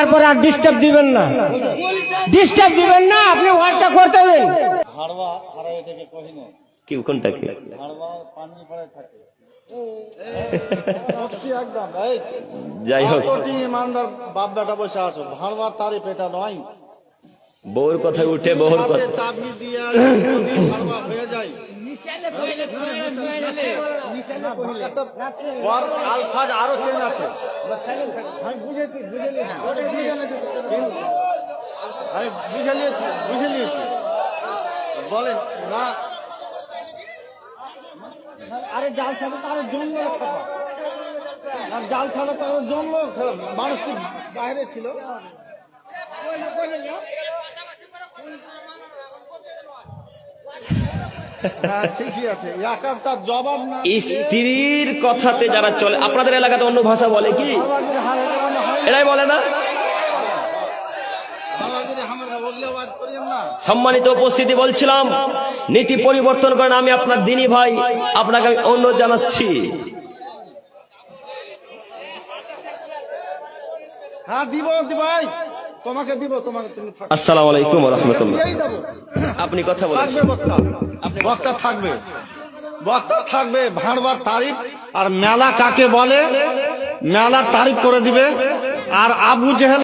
বলার পর আর ডিস্টার্ব দিবেন না। ডিস্টার্ব দিবেন না আপনি ওয়ার্ডটা করতে দিন। হাড়ওয়া হারাই থেকে কহিনো। কি কোনটা কি হাড়ওয়া পানি পড়ে থাকে। সত্যি একদম এই যাই হোক। ইমানদার বাপ বেটা বসে আছো? ভাড়ওয়ার তারিফ এটা নয়। বউর কথা উঠে বউর কথা। চাবি দিয়ে হয়ে যায় আলফাজ আরও চেঞ্জ আছে। আমি বুঝেছি বুঝে নিয়েছি। আমি বুঝে নিয়েছি বুঝে নিয়েছি। বলেন না। আরে জাল ছাড়া তো আরও খাবার আর জাল ছাড়া তো আরও জমলো মানুষ বাইরে ছিল হ্যাঁ ঠিকই আছে একার তার জবাব না স্ত্রীর কথাতে যারা চলে আপনাদের এলাকাতে অন্য ভাষা বলে কি? হয়, এরাই বলে না? সম্মানিত উপস্থিতি বলছিলাম নীতি পরিবর্তন করেন আমি আপনার দিনী ভাই আপনাকে আমি অনুরোধ জানাচ্ছি। হ্যাঁ দিব ভাই। তোমাকে দিব তোমাকে তুমি আসসালামু আলাইকুম রহমতুল্লাহ আপনি কথা বলেন। থাকবে বক্তা। বক্তা থাকবে। বক্তা থাকবে ভাঁড়বার তারিফ। আর মেলা কাকে বলে? মেলার তারিফ করে দিবে। আর আবু জেহেল